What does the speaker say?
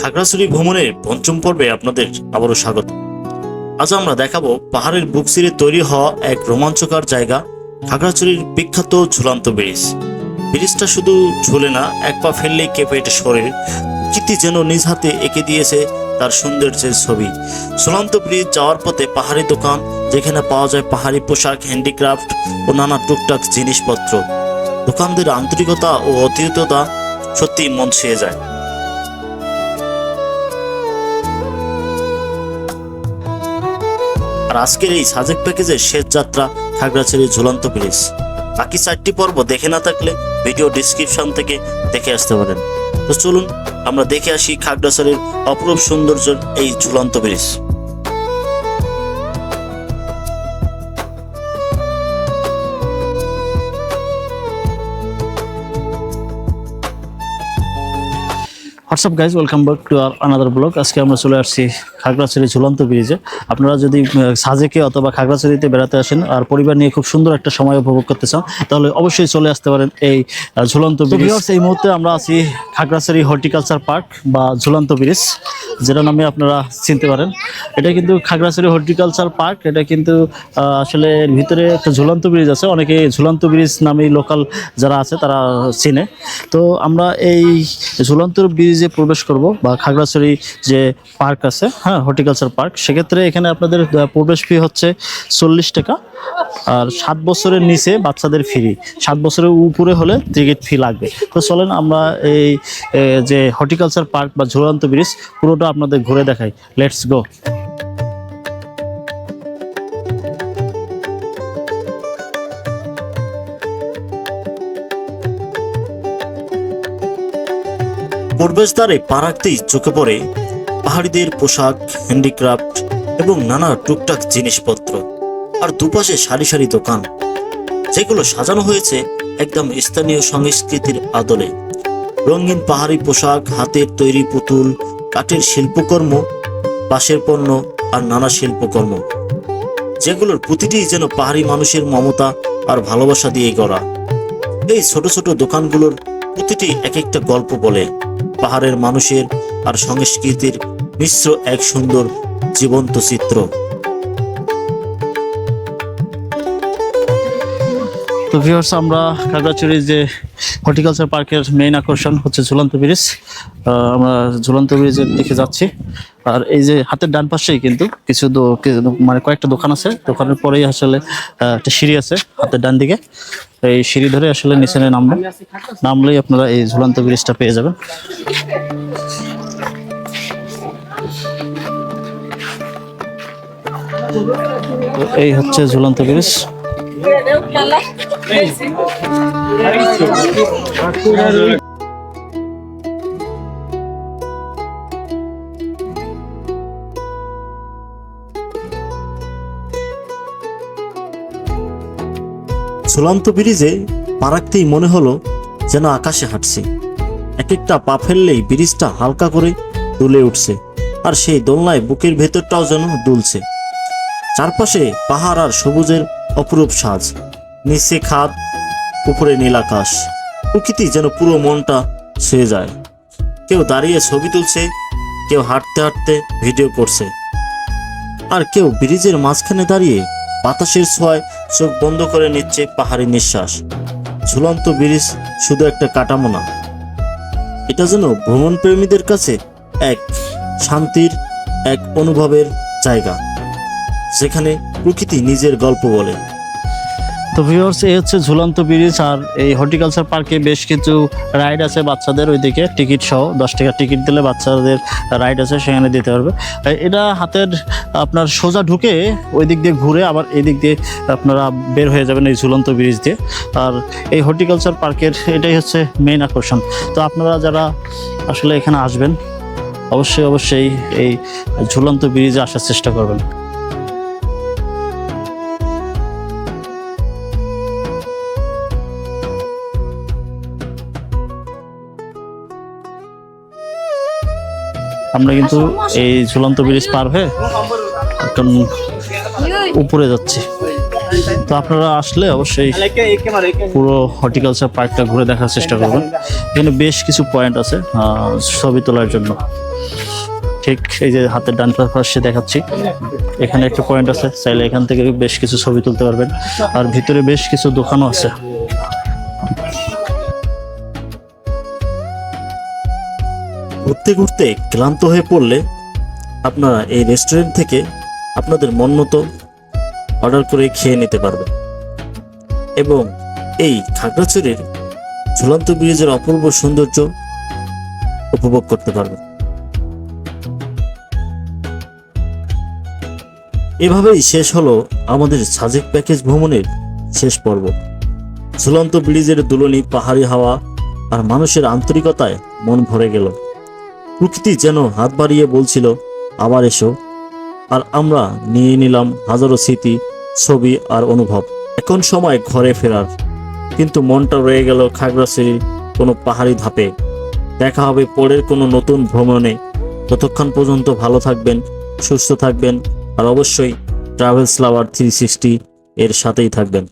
খাগড়াছড়ি ভ্রমণের পঞ্চম পর্বে আপনাদের আবারও স্বাগত। আজ আমরা দেখাবো পাহাড়ের বুক সিরে তৈরি হওয়া এক রোমাঞ্চকর জায়গা, খাগড়াছড়ির বিখ্যাত ঝুলান্ত ব্রিজ। ব্রিজটা শুধু ঝুলে না, এক পা ফেললেই কেঁপে ওঠে শরীর কীর্তি যেন নিজ হাতে এঁকে দিয়েছে তার সৌন্দর্যের ছবি। ঝুলান্ত ব্রিজ যাওয়ার পথে পাহাড়ি দোকান, যেখানে পাওয়া যায় পাহাড়ি পোশাক, হ্যান্ডিক্রাফট ও নানা টুকটাক জিনিসপত্র। দোকানদের আন্তরিকতা ও অতিথতা সত্যি মন ছুঁয়ে যায়। আর আজকের এই সাজেক প্যাকেজের শেষ যাত্রা খাগড়াছড়ি ঝুলন্ত ব্রিজ বাকি চারটি পর্ব দেখে না থাকলে ভিডিও ডিসক্রিপশন থেকে দেখে আসতে পারেন। তো চলুন, আমরা দেখে আসি খাগড়াছড়ির অপরূপ সৌন্দর্যের এই ঝুলন্ত bridge what's up guys welcome back to R another blog আজকে আমরা চলে আসছি খাগড়াছড়ি ঝুলন্ত ব্রিজে। আপনারা যদি সাজেকে অথবা খাগড়াছড়িতে বেড়াতে আসেন আর পরিবার নিয়ে খুব সুন্দর একটা সময় উপভোগ করতে চান তাহলে অবশ্যই চলে আসতে পারেন এই ঝুলন্ত ব্রিজ। এই মুহূর্তে আমরা আছি খাগড়াছড়ি হর্টিকালচার পার্ক বা ঝুলন্ত ব্রিজ যেটা নামে আপনারা চিনতে পারেন। এটা কিন্তু খাগড়াছড়ি হর্টিকালচার পার্ক এটা কিন্তু আসলে ভিতরে একটা ঝুলন্ত ব্রিজ আছে। অনেকে ঝুলন্ত ব্রিজ নামেই লোকাল যারা আছে তারা চিনে। তো আমরা এই ঝুলন্ত ব্রিজে প্রবেশ করব বা খাগড়াছড়ি যে পার্ক আছে হ্যাঁ হর্টিকালচার পার্ক। সেক্ষেত্রে এখানে আপনাদের প্রবেশ ফি হচ্ছে চল্লিশ টাকা। আর সাত বছরের নিচে বাচ্চাদের ফ্রি সাত বছরের উপরে হলে টিকিট ফি লাগবে। তো চলেন আমরা এই যে হর্টিকালচার পার্ক বা ঝুলন্ত ব্রিজ পুরোটা আপনাদের ঘুরে দেখাই। লেটস গো প্রবেশদ্বারে পা চোখে পড়ে পাহাড়িদের পোশাক, হ্যান্ডিক্রাফট এবং নানা টুকটাক জিনিসপত্র। আর দুপাশে সারি সারি দোকান। যেগুলো সাজানো হয়েছে একদম স্থানীয় সংস্কৃতির আদলে। রঙিন পাহাড়ি পোশাক, হাতের তৈরি পুতুল, কাঠের শিল্পকর্ম, বাঁশের পণ্য আর নানা শিল্পকর্ম। যেগুলোর প্রতিটি যেন পাহাড়ি মানুষের মমতা আর ভালোবাসা দিয়ে গড়া। এই ছোট ছোট দোকানগুলোর প্রতিটি এক একটা গল্প বলে, পাহাড়ের মানুষের আর সংস্কৃতির মিশ্র এক সুন্দর জীবন্ত চিত্র। তো ভিউয়ার্স আমরা খাগড়াছড়ির যে হর্টিকালচার পার্কের মেইন আকর্ষণ হচ্ছে ঝুলন্ত ব্রিজ। আমরা ঝুলন্ত ব্রিজের দিকে যাচ্ছি। আর এই যে হাতের ডান পাশেই কিন্তু কিছু মানে কয়েকটা দোকান আছে। দোকানের পরেই আসলে একটা সিঁড়ি আছে হাতের ডান দিকে। এই সিঁড়ি ধরে আসলে নিচে নামবো। নামলেই আপনারা এই ঝুলন্ত ব্রিজটা পেয়ে যাবেন। এই হচ্ছে ঝুলন্ত ব্রিজ ঝুলন্ত ব্রিজে পা রাখতেই মনে হলো যেন আকাশে হাঁটছে। এক একটা পা ফেললেই ব্রিজটা হালকা করে দুলে উঠছে, আর সেই দোলনায় বুকের ভেতরটাও যেন দুলছে। চারপাশে পাহাড় আর সবুজের অপরূপ সাজ, নিচে খাদ, উপরে নীল আকাশ। প্রকৃতি যেন পুরো মনটা ছুঁয়ে যায়। কেউ দাঁড়িয়ে ছবি তুলছে, কেউ হাঁটতে হাঁটতে ভিডিও করছে। আর কেউ ব্রিজের মাঝখানে দাঁড়িয়ে বাতাসের ছোঁয়ায় চোখ বন্ধ করে নিচ্ছে পাহাড়ি নিঃশ্বাস। ঝুলন্ত ব্রিজ শুধু একটা কাটামো না। এটা যেন ভ্রমণ প্রেমীদের কাছে এক শান্তির, এক অনুভবের জায়গা। যেখানে প্রকৃতি নিজের গল্প বলে। তো ভিউয়ার্স এই হচ্ছে ঝুলন্ত ব্রিজ আর এই হর্টিকালচার পার্কে বেশ কিছু রাইড আছে বাচ্চাদের ওইদিকে টিকিট সহ, দশ টাকা টিকিট দিলে বাচ্চাদের রাইড আছে, সেখানে দিতে পারবে। এটা হাতের আপনার সোজা ঢুকে ওই দিক দিয়ে ঘুরে আবার এই দিক দিয়ে আপনারা বের হয়ে যাবেন এই ঝুলন্ত ব্রিজ দিয়ে। আর এই হর্টিকালচার পার্কের এটাই হচ্ছে মেইন আকর্ষণ। তো আপনারা যারা আসলে এখানে আসবেন, অবশ্যই অবশ্যই এই ঝুলন্ত ব্রিজে আসার চেষ্টা করবেন। আমরা কিন্তু এই ঝুলন্ত ব্রিজ পার হয়ে একদম উপরে যাচ্ছি। তো আপনারা আসলে অবশ্যই পুরো হর্টিকালচার পার্কটা ঘুরে দেখার চেষ্টা করবেন। এখানে বেশ কিছু পয়েন্ট আছে ছবি তোলার জন্য। ঠিক এই যে হাতের ডান পাশে দেখাচ্ছি। এখানে একটা পয়েন্ট আছে চাইলে এখান থেকে বেশ কিছু ছবি তুলতে পারবেন। আর ভিতরে বেশ কিছু দোকানও আছে। ঘুরতে ঘুরতে ক্লান্ত হয়ে পড়লে আপনারা এই রেস্টুরেন্ট থেকে আপনাদের মন মতো অর্ডার করে খেয়ে নিতে পারবেন। এবং এই খাগড়াছড়ির ঝুলন্ত ব্রিজের অপূর্ব সৌন্দর্য উপভোগ করতে পারবেন। এভাবেই শেষ হলো আমাদের সাজেক প্যাকেজ ভ্রমণের শেষ পর্ব। ঝুলন্ত ব্রিজের দুলনি, পাহাড়ি হাওয়া আর মানুষের আন্তরিকতায় মন ভরে গেল। প্রকৃতি যেন হাত বাড়িয়ে বলছিল, আবার এসো। আর আমরা নিয়ে নিলাম হাজারো স্মৃতি, ছবি আর অনুভব। এখন সময় ঘরে ফেরার। কিন্তু মনটা রয়ে গেল খাগড়াছড়ির কোনো পাহাড়ি ধাপে। দেখা হবে পরের কোনো নতুন ভ্রমণে। ততক্ষণ পর্যন্ত ভালো থাকবেন, সুস্থ থাকবেন আর অবশ্যই ট্রাভেলস লাভার থ্রি সিক্সটি এর সাথেই থাকবেন।